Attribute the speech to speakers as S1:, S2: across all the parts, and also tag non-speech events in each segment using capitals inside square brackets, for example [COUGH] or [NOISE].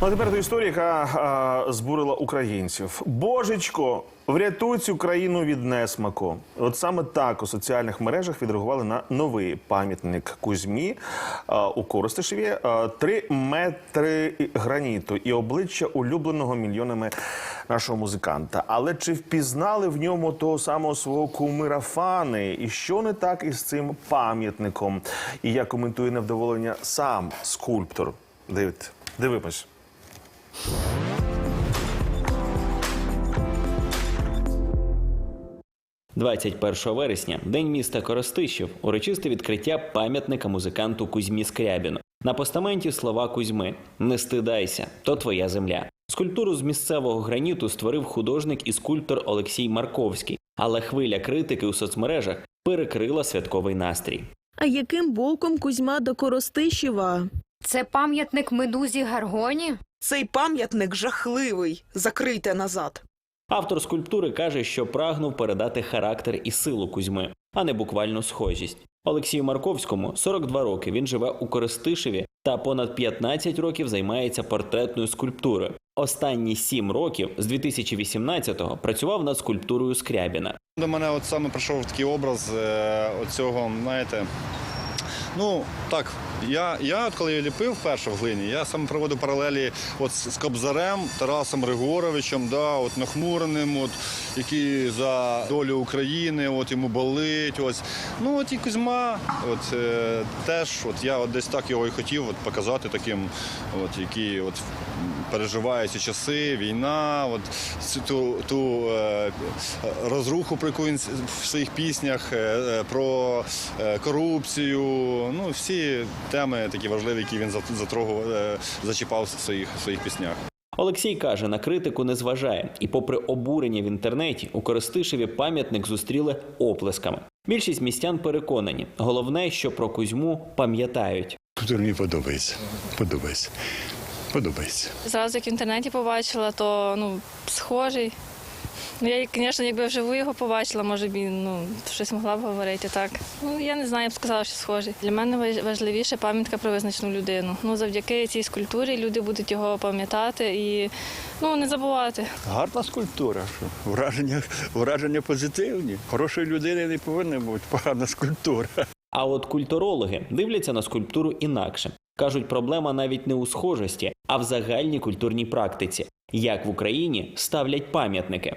S1: Ну, а тепер до історії, яка а, збурила українців. Божечко, врятуй цю країну від несмаку. От саме так у соціальних мережах відреагували на новий пам'ятник Кузьмі а, у Коростишеві. Три метри граніту і обличчя улюбленого мільйонами нашого музиканта. Але чи впізнали в ньому того самого свого кумира фани? І що не так із цим пам'ятником? І як коментує невдоволення сам скульптор? Дивіться, дивимось.
S2: 21 вересня, день міста Коростишів, урочисте відкриття пам'ятника музиканту Кузьмі Скрябіну. На постаменті слова Кузьми Не стидайся, то твоя земля. Скульптуру з місцевого граніту створив художник і скульптор Олексій Марковський, але хвиля критики у соцмережах перекрила святковий настрій.
S3: А яким боком Кузьма до Коростишева?
S4: Це пам'ятник медузі Гаргоні?
S5: Цей пам'ятник жахливий. Закрийте назад.
S2: Автор скульптури каже, що прагнув передати характер і силу Кузьми, а не буквально схожість. Олексію Марковському 42 роки. Він живе у Коростишеві та понад 15 років займається портретною скульптурою. Останні 7 років з 2018-го працював над скульптурою Скрябіна.
S6: До мене от саме прийшов такий образ е, оцього, знаєте. Ну так, я, я коли ліпив вперше в глині, я сам проводив паралелі от з Кобзарем, Тарасом Григоровичем, да, от нахмуреним, от, який за долю України, от йому болить. Ось. Ну от і Кузьма, от, е, теж от я от десь так його і хотів от, показати таким, от, який от, переживає ці часи, війна, от, цю- ту, ту е, розруху, про яку він в своїх піснях, е, е, про е, корупцію, ну всі теми такі важливі, які він зат- затрогував, е, зачіпав в своїх, в своїх піснях.
S2: Олексій каже, на критику не зважає, і, попри обурення в інтернеті, у Коростишеві пам'ятник зустріли оплесками. Більшість містян переконані, головне, що про Кузьму пам'ятають.
S7: Культура мені подобається. Подобається. Подобається.
S8: Зразу як в інтернеті побачила, то ну, схожий. Ну, я, звісно, якби вживу його побачила, може б ну, щось могла б говорити так. Ну, я не знаю, я б сказала, що схожий. Для мене важ- важливіше пам'ятка про визначену людину. Ну, завдяки цій скульптурі люди будуть його пам'ятати і ну, не забувати.
S7: Гарна скульптура. Що? Враження, враження позитивні. Хорошої людини не повинна бути погана скульптура.
S2: А от культурологи дивляться на скульптуру інакше. Кажуть, проблема навіть не у схожості, а в загальній культурній практиці, як в Україні ставлять пам'ятники.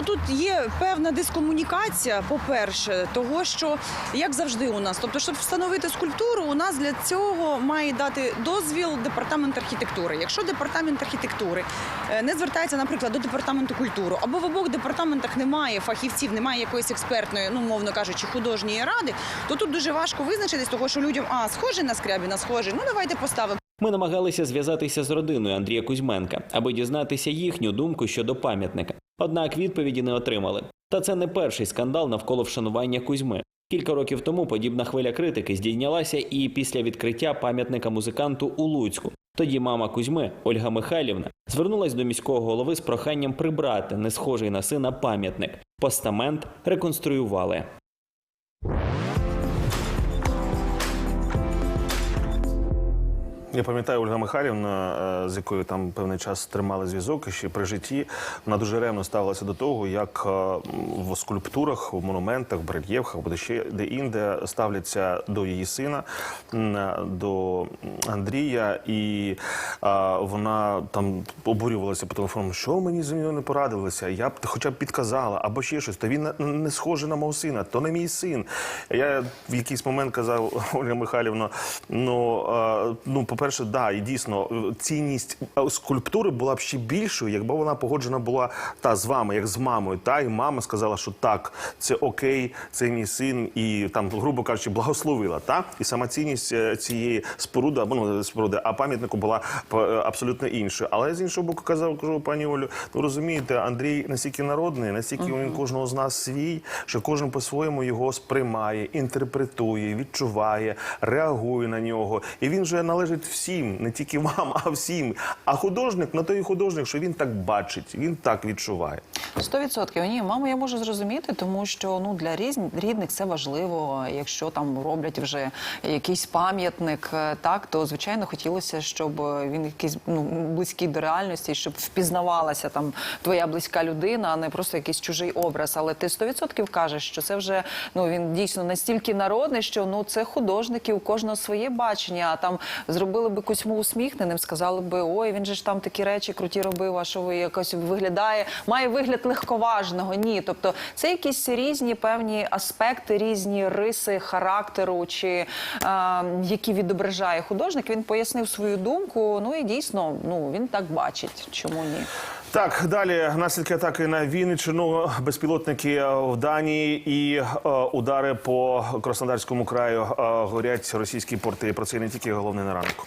S5: Ну тут є певна дискомунікація, по-перше, того, що як завжди у нас, тобто, щоб встановити скульптуру, у нас для цього має дати дозвіл департамент архітектури. Якщо департамент архітектури е, не звертається, наприклад, до департаменту культури, або в обох департаментах немає фахівців, немає якоїсь експертної, ну мовно кажучи, художньої ради, то тут дуже важко визначитись, того, що людям а схожий на скрябіна, схожий, ну давайте поставимо.
S2: Ми намагалися зв'язатися з родиною Андрія Кузьменка, аби дізнатися їхню думку щодо пам'ятника. Однак відповіді не отримали. Та це не перший скандал навколо вшанування Кузьми. Кілька років тому подібна хвиля критики здійнялася і після відкриття пам'ятника музиканту у Луцьку. Тоді мама Кузьми Ольга Михайлівна звернулась до міського голови з проханням прибрати несхожий на сина пам'ятник. Постамент реконструювали.
S1: Я пам'ятаю Ольга Михайлівна, е, з якою там певний час тримали зв'язок і ще при житті. Вона дуже ревно ставилася до того, як е, в скульптурах, в монументах, в рельєфах або ще де інде ставляться до її сина, до Андрія, і е, вона там обурювалася по телефону, що мені з нього не порадилися. Я б хоча б підказала, або ще щось. Та він не- схожий на мого сина, то не мій син. Я в якийсь момент казав [LAUGHS] Ольга Михайлівна, ну, е, ну по-перше, да, і дійсно е, цінність е, скульптури була б ще більшою, якби вона погоджена була та з вами, як з мамою. Та і мама сказала, що так, це окей, це мій син, і там, грубо кажучи, благословила. Та і сама цінність е, цієї споруди або ну, споруди, а пам'ятнику була абсолютно іншою. Але з іншого боку, казав, кажу, пані Олю, ну розумієте, Андрій настільки народний, настільки він кожного з нас свій, що кожен по-своєму його сприймає, інтерпретує, відчуває, реагує на нього. І він вже належить всім, не тільки вам, а всім. А художник, ну то і художник, що він так бачить, він так відчуває.
S9: Сто відсотків. Ні, маму я можу зрозуміти, тому що ну для різн- рідних це важливо. Якщо там роблять вже якийсь пам'ятник, е, так то звичайно хотілося, щоб е, він якийсь ну близький до реальності, щоб впізнавалася там твоя близька людина, а не просто якийсь чужий образ. Але ти сто відсотків кажеш, що це вже ну він дійсно настільки народний, що ну це художники, у кожного своє бачення. А там зробили б Кузьму усміхненим, сказали би, ой, він же ж там такі речі круті робив, а що ви якось виглядає, має вигляд легковажного. Ні, тобто це якісь різні певні аспекти, різні риси характеру, чи е, які відображає художник. Він пояснив свою думку. Ну і дійсно, ну він так бачить. Чому ні?
S1: Так, далі наслідки атаки на Вінниччину, безпілотники в Данії і е, удари по Краснодарському краю. Е, горять російські порти. Про це не тільки головне на ранку.